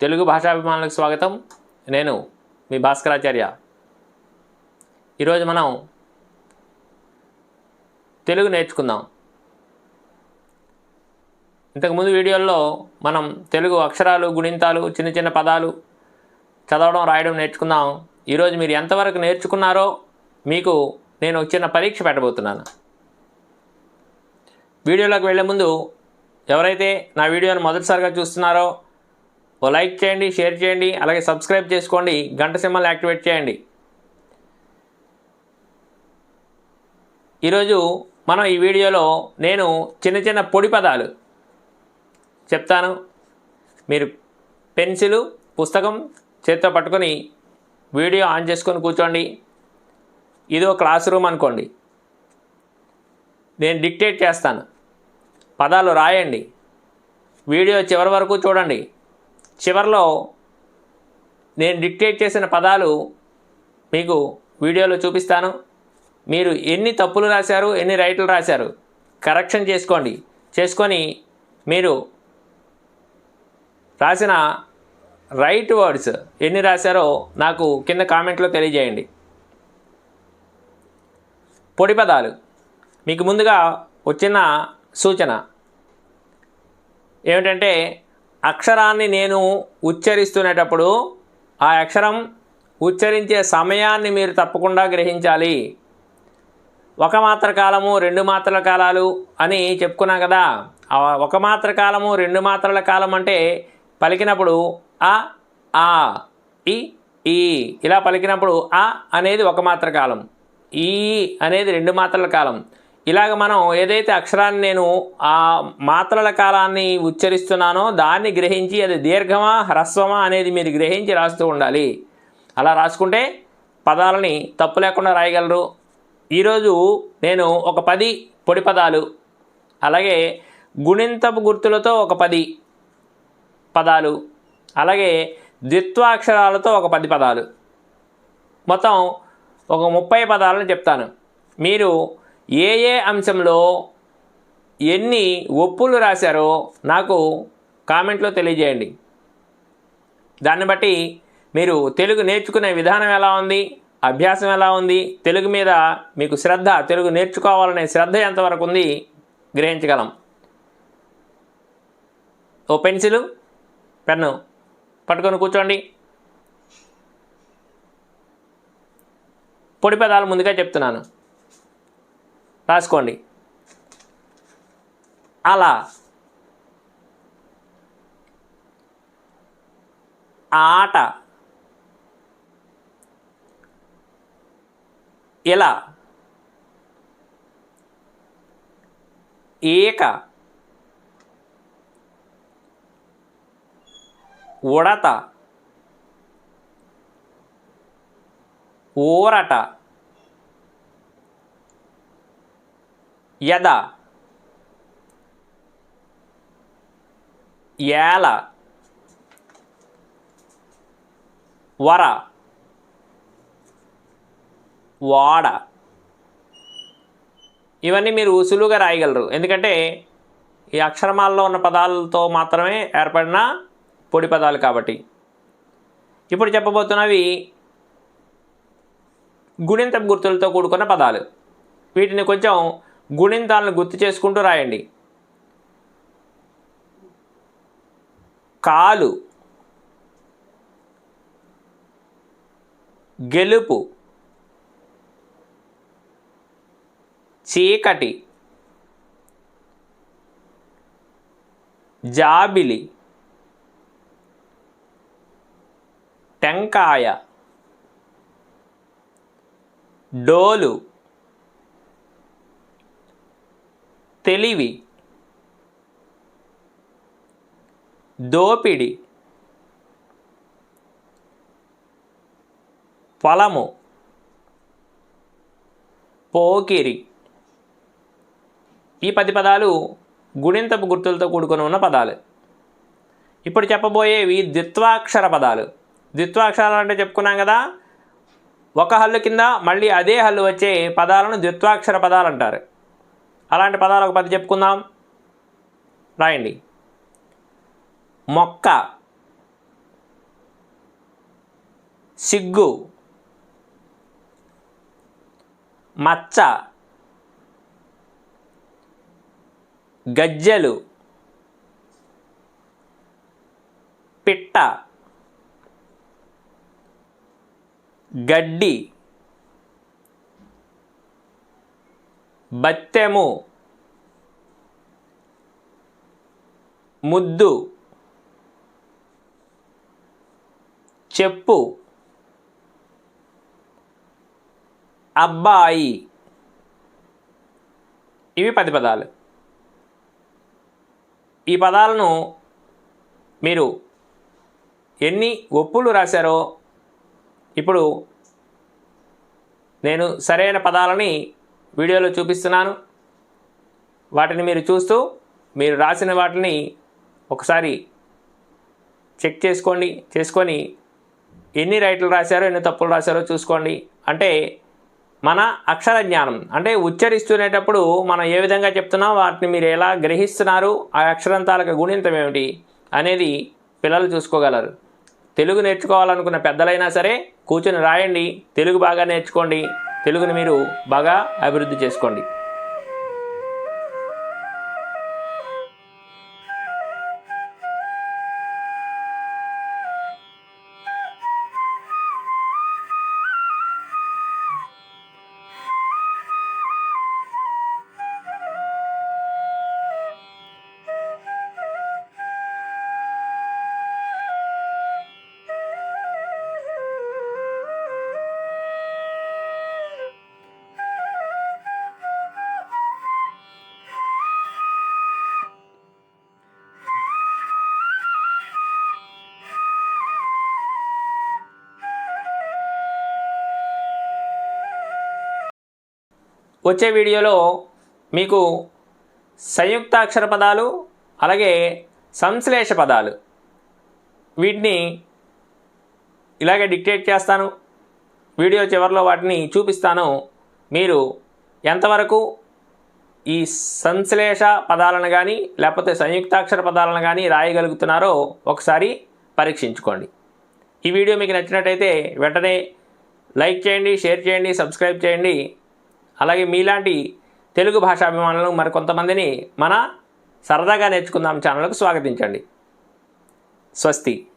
తెలుగు భాషాభిమానులకు స్వాగతం. నేను మీ భాస్కరాచార్య. ఈరోజు మనం తెలుగు నేర్చుకుందాం. ఇంతకుముందు వీడియోల్లో మనం తెలుగు అక్షరాలు గుణింతాలు చిన్న చిన్న పదాలు చదవడం రాయడం నేర్చుకుందాం. ఈరోజు మీరు ఎంతవరకు నేర్చుకున్నారో మీకు నేను చిన్న పరీక్ష పెట్టబోతున్నాను. వీడియోలోకి వెళ్ళే ముందు ఎవరైతే నా వీడియోను మొదటిసారిగా చూస్తున్నారో ఓ లైక్ చేయండి షేర్ చేయండి అలాగే సబ్స్క్రైబ్ చేసుకోండి గంట సింబల్ యాక్టివేట్ చేయండి. ఈరోజు మనం ఈ వీడియోలో నేను చిన్న చిన్న పొడి పదాలు చెప్తాను. మీరు పెన్సిలు పుస్తకం చేత్తో పట్టుకొని వీడియో ఆన్ చేసుకొని కూర్చోండి. ఇది ఒక క్లాస్ రూమ్ అనుకోండి. నేను డిక్టేట్ చేస్తాను. పదాలు రాయండి. వీడియో చివరి వరకు చూడండి. చివరిలో నేను డిక్టేట్ చేసిన పదాలు మీకు వీడియోలో చూపిస్తాను. మీరు ఎన్ని తప్పులు రాశారు ఎన్ని రైట్లు రాశారు కరెక్షన్ చేసుకోండి. చేసుకొని మీరు రాసిన రైట్ వర్డ్స్ ఎన్ని రాశారో నాకు కింద కామెంట్లో తెలియజేయండి. పొడి పదాలు. మీకు ముందుగా వచ్చిన సూచన ఏమిటంటే అక్షరాన్ని నేను ఉచ్చరిస్తునేటప్పుడు ఆ అక్షరం ఉచ్చరించే సమయాన్ని మీరు తప్పకుండా గ్రహించాలి. ఒక మాత్ర కాలము రెండు మాత్రల కాలాలు అని చెప్పుకున్నాం కదా. ఒక మాత్ర కాలము రెండు మాత్రల కాలం అంటే పలికినప్పుడు అ ఆ ఇ ఈ. ఇలా పలికినప్పుడు అ అనేది ఒక మాత్ర కాలం. ఈ అనేది రెండు మాత్రల కాలం. ఇలాగ మనం ఏదైతే అక్షరాన్ని నేను ఆ మాత్రల కాలాన్ని ఉచ్చరిస్తున్నానో దాన్ని గ్రహించి అది దీర్ఘమా హ్రస్వమా అనేది మీరు గ్రహించి రాస్తూ ఉండాలి. అలా రాసుకుంటే పదాలని తప్పు లేకుండా రాయగలరు. ఈరోజు నేను ఒక పది పొడి పదాలు అలాగే గుణింతపు గుర్తులతో ఒక పది పదాలు అలాగే ద్విత్వాక్షరాలతో ఒక పది పదాలు. మొత్తం ఒక ముప్పై పదాలను చెప్తాను. మీరు ఏ ఏ అంశంలో ఎన్ని ఒప్పులు రాశారో నాకు కామెంట్లో తెలియజేయండి. దాన్ని బట్టి మీరు తెలుగు నేర్చుకునే విధానం ఎలా ఉంది అభ్యాసం ఎలా ఉంది తెలుగు మీద మీకు శ్రద్ధ తెలుగు నేర్చుకోవాలనే శ్రద్ధ ఎంతవరకు ఉంది గ్రహించగలం. ఓ పెన్సిలు పెన్ను పట్టుకొని కూర్చోండి. పొడి పదాలు ముందుగా చెప్తున్నాను. రాసుకోండి. అలా. ఆట. ఇలా. ఏక. ఉడత. ఊరట. యద. ఏల. వర. వాడ. ఇవన్నీ మీరు సులువుగా రాయగలరు. ఎందుకంటే ఈ అక్షరమాలలో ఉన్న పదాలతో మాత్రమే ఏర్పడిన పొడి పదాలు కాబట్టి. ఇప్పుడు చెప్పబోతున్నవి గుణింత గుర్తులతో కూడుకున్న పదాలు. వీటిని కొంచెం గుణింతాలను గుర్తు చేసుకుంటూ రాయండి. కాలు గెలుపు చీకటి జాబిలి టెంకాయ డోలు తెలివి దోపిడి పొలము పోకిరి. ఈ పది పదాలు గుణింతపు గుర్తులతో కూడుకొని ఉన్న పదాలు. ఇప్పుడు చెప్పబోయేవి ద్విత్వాక్షర పదాలు. ద్విత్వాక్షరాలు అంటే చెప్పుకున్నాం కదా ఒక హల్లు కింద మళ్ళీ అదే హల్లు వచ్చే పదాలను ద్విత్వాక్షర పదాలు అంటారు. అలాంటి పదాలు ఒక పది చెప్పుకుందాం. రాయండి. మొక్క. సిగ్గు. మచ్చ. గజ్జెలు. పిట్ట. గడ్డి. బత్తెము. ముద్దు. చెప్పు. అబ్బాయి. ఇవి పది పదాలు. ఈ పదాలను మీరు ఎన్ని ఒప్పులు రాశారో ఇప్పుడు నేను సరైన పదాలని వీడియోలో చూపిస్తున్నాను. వాటిని మీరు చూస్తూ మీరు రాసిన వాటిని ఒకసారి చెక్ చేసుకోండి. చేసుకొని ఎన్ని రైట్లు రాశారో ఎన్ని తప్పులు రాశారో చూసుకోండి. అంటే మన అక్షర జ్ఞానం అంటే ఉచ్చరిస్తునేటప్పుడు మనం ఏ విధంగా చెప్తున్నాం వాటిని మీరు ఎలా గ్రహిస్తున్నారు ఆ అక్షరంతాలకు గుణింతం ఏమిటి అనేది పిల్లలు చూసుకోగలరు. తెలుగు నేర్చుకోవాలనుకున్న పెద్దలైనా సరే కూర్చొని రాయండి తెలుగు బాగా నేర్చుకోండి. తెలుగుని మీరు బాగా అభివృద్ధి చేసుకోండి. వచ్చే వీడియోలో మీకు సంయుక్తాక్షర పదాలు అలాగే సంశ్లేష పదాలు. వీటిని ఇలాగే డిక్టేట్ చేస్తాను. వీడియో చివరిలో వాటిని చూపిస్తాను. మీరు ఎంతవరకు ఈ సంశ్లేష పదాలను కానీ లేకపోతే సంయుక్తాక్షర పదాలను కానీ రాయగలుగుతున్నారో ఒకసారి పరీక్షించుకోండి. ఈ వీడియో మీకు నచ్చినట్టయితే వెంటనే లైక్ చేయండి షేర్ చేయండి సబ్స్క్రైబ్ చేయండి. అలాగే మీలాంటి తెలుగు భాషాభిమానులు మరికొంతమందిని మన సరదాగా నేర్చుకుందాం ఛానల్కు స్వాగతించండి. స్వస్తి.